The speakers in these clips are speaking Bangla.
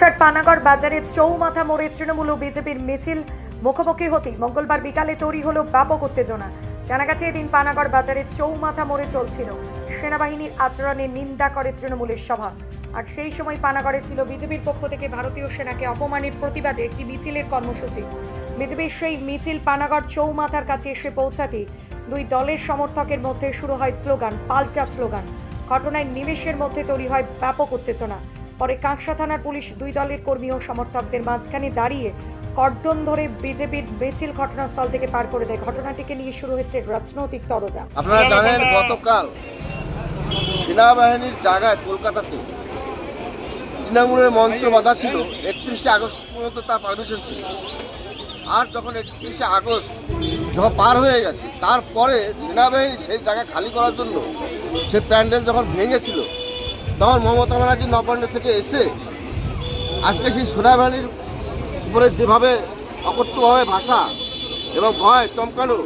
উড়িষ্যার পানাগড় বাজারে চৌমাথা মোড়ে তৃণমূল ও বিজেপির মিছিল। মুখোমুখি হতেই মঙ্গলবার বিকালে তৈরি হলো ব্যাপক উত্তেজনা। জানা গেছে, এদিন পানাগড় বাজারে চৌমাথা মোড়ে চলছিল। সেনাবাহিনীর আচরণে নিন্দা করে তৃণমূলের সভা। আর সেই সময় পানাগড়ে ছিল বিজেপির পক্ষ থেকে ভারতীয় সেনাকে অপমানের প্রতিবাদে একটি মিছিলের কর্মসূচি। বিজেপির সেই মিছিল পানাগড় চৌমাথার কাছে এসে পৌঁছাতে দুই দলের সমর্থকের মধ্যে শুরু হয় স্লোগান, পাল্টা স্লোগান। ঘটনায় নিমেষের মধ্যে তৈরি হয় ব্যাপক উত্তেজনা। পরে কাঁকসা থানার পুলিশ দুই দলের কর্মী ও সমর্থকদের মাঝখানে দাঁড়িয়ে কর্ডন ধরে বিজেপির মিছিল ঘটনাস্থল থেকে পার করে দেয়। ঘটনাটিকে নিয়ে শুরু হচ্ছে রাজনৈতিক তরজা। আপনারা জানেন গতকাল সেনাবাহিনীর জায়গায় কলকাতাতে তৃণমূলের মঞ্চ বাধা ছিল, একত্রিশে আগস্ট পর্যন্ত তার পারমিশন ছিল। আর যখন একত্রিশে আগস্ট যখন পার হয়ে গেছে, তারপরে সেনাবাহিনী সেই জায়গা খালি করার জন্য সে প্যান্ডেল যখন ভেঙেছিল তখন মমতা ব্যানার্জি নবান্ন থেকে এসে আজকে সেই সেনাবাহিনীর উপরে যেভাবে অকট্যভাবে ভাষা এবং ভয় চমকানো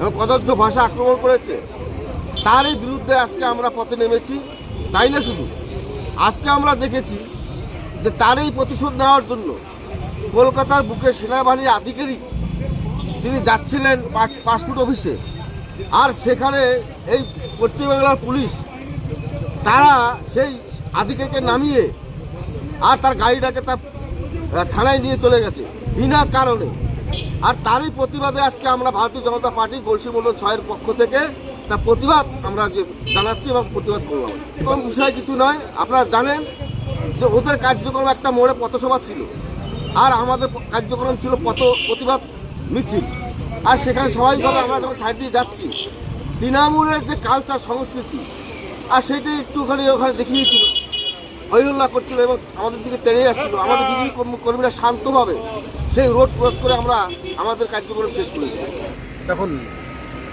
এবং কদর্য ভাষা আক্রমণ করেছে, তারই বিরুদ্ধে আজকে আমরা পথে নেমেছি, তাই না শুধু? আজকে আমরা দেখেছি যে তারই প্রতিশোধ নেওয়ার জন্য কলকাতার বুকে সেনাবাহিনীর আধিকারিক তিনি যাচ্ছিলেন পাসপোর্ট অফিসে। আর সেখানে এই পশ্চিমবাংলার পুলিশ তারা সেই আধিকারিককে নামিয়ে আর তার গাড়িটাকে তার থানায় নিয়ে চলে গেছে, বিনা কারণে। আর তারই প্রতিবাদে আজকে আমরা ভারতীয় জনতা পার্টি গলসি মন্ডল ছয়ের পক্ষ থেকে তার প্রতিবাদ আমরা যে জানাচ্ছি এবং প্রতিবাদ করলাম। কোন বিষয় কিছু নয়, আপনারা জানেন যে ওদের কার্যক্রম একটা মোড়ে পথসভা ছিল। আর আমাদের কার্যক্রম ছিল পথ প্রতিবাদ মিছিল। আর সেখানে স্বাভাবিকভাবে আমরা যখন সাইড দিয়ে যাচ্ছি, তৃণমূলের যে কালচার সংস্কৃতি আর সেটাই একটুখানি ওখানে দেখিয়েছিল হইহল্লা করছিল এবং আমাদের দিকে তেড়ে আসছিল। আমাদের বিজেপি কর্মী- কর্মীরা শান্তভাবে সেই রোড ক্রস করে আমরা আমাদের কার্যক্রম শেষ করেছি। দেখুন,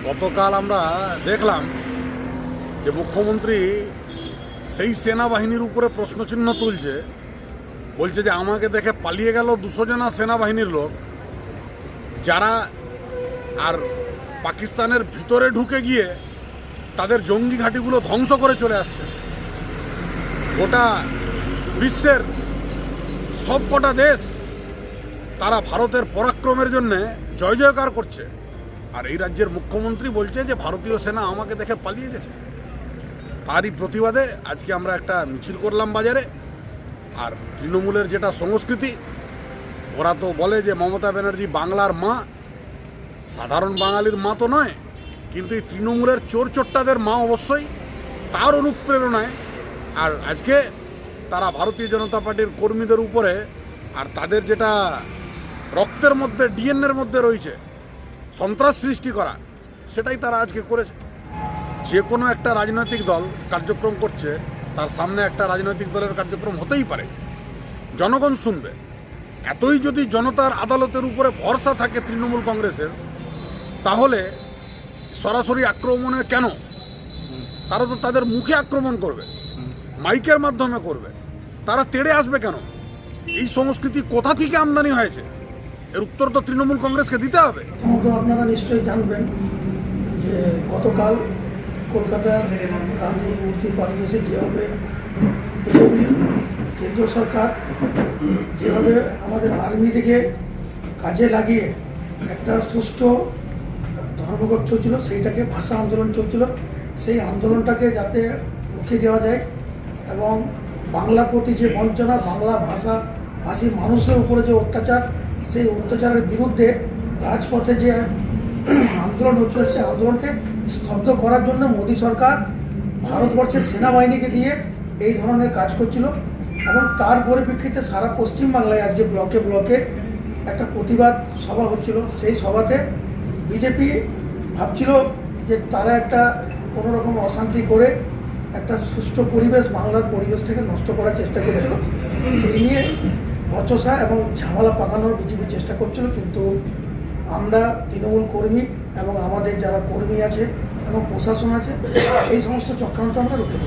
গতকাল আমরা দেখলাম যে মুখ্যমন্ত্রী সেই সেনাবাহিনীর উপরে প্রশ্নচিহ্ন তুলছে। বলছে যে আমাকে দেখে পালিয়ে গেল দুশো জনা সেনাবাহিনীর লোক। যারা আর পাকিস্তানের ভিতরে ঢুকে গিয়ে তাদের জঙ্গি ঘাঁটিগুলো ধ্বংস করে চলে আসছে। গোটা বিশ্বের সব কটা দেশ তারা ভারতের পরাক্রমের জন্য জয় জয়কার করছে। আর এই রাজ্যের মুখ্যমন্ত্রী বলছে যে, ভারতীয় সেনা আমাকে দেখে পালিয়ে গেছে। তারই প্রতিবাদে আজকে আমরা একটা মিছিল করলাম বাজারে। আর তৃণমূলের যেটা সংস্কৃতি, ওরা তো বলে যে, মমতা ব্যানার্জি বাংলার মা। সাধারণ বাঙালির মা তো নয় কিন্তু এই তৃণমূলের চোর চোট্টাদের মা অবশ্যই তার অনুপ্রেরণায়। আর আজকে তারা ভারতীয় জনতা পার্টির কর্মীদের উপরে আর তাদের যেটা রক্তের মধ্যে, ডিএনএর মধ্যে রয়েছে, সন্ত্রাস সৃষ্টি করা, সেটাই তারা আজকে করেছে। যে কোনো একটা রাজনৈতিক দল কার্যক্রম করছে, তার সামনে একটা রাজনৈতিক দলের কার্যক্রম হতেই পারে। জনগণ শুনবে। এতই যদি জনতার আদালতের উপরে ভরসা থাকে তৃণমূল কংগ্রেসের, তাহলে সরাসরি আক্রমণে কেন? তারা তো তাদের মুখে আক্রমণ করবে, মাইকের মাধ্যমে করবে। তারা তেড়ে আসবে কেন? এই সংস্কৃতি কোথা থেকে আমদানি হয়েছে? এর উত্তর তো তৃণমূল কংগ্রেসকে দিতে হবে। আপনারা নিশ্চয়ই জানবেন যে গতকাল কলকাতার গান্ধী মূর্তির পাশে যেভাবে কেন্দ্র সরকার যেভাবে আমাদের আর্মিদিকে কাজে লাগিয়ে একটা সুষ্ঠু ধর্মঘট চলছিল, সেইটাকে ভাষা আন্দোলন চলছিল। সেই আন্দোলনটাকে যাতে রুখে দেওয়া যায় এবং বাংলার প্রতি যে বঞ্চনা, বাংলা ভাষা, ভাষী মানুষের উপরে যে অত্যাচার, সেই অত্যাচারের বিরুদ্ধে রাজপথে যে আন্দোলন হচ্ছিল, সেই আন্দোলনকে স্তব্ধ করার জন্য মোদী সরকার ভারতবর্ষের সেনাবাহিনীকে দিয়ে এই ধরনের কাজ করছিল এবং তার পরিপ্রেক্ষিতে সারা পশ্চিমবাংলায় আজকে ব্লকে ব্লকে একটা প্রতিবাদ সভা হচ্ছিল। সেই সভাতে বিজেপি ভাবছিল যে তারা একটা কোনো রকম অশান্তি করে একটা সুষ্ঠু পরিবেশ, বাংলার পরিবেশটাকে নষ্ট করার চেষ্টা করেছিল। সেই নিয়ে বচসা এবং ঝামেলা পাকানোর বিজেপি চেষ্টা করছিল, কিন্তু আমরা তৃণমূল কর্মী এবং আমাদের যারা কর্মী আছে এবং প্রশাসন আছে, এই সমস্ত চক্রান্ত আমরা রুখে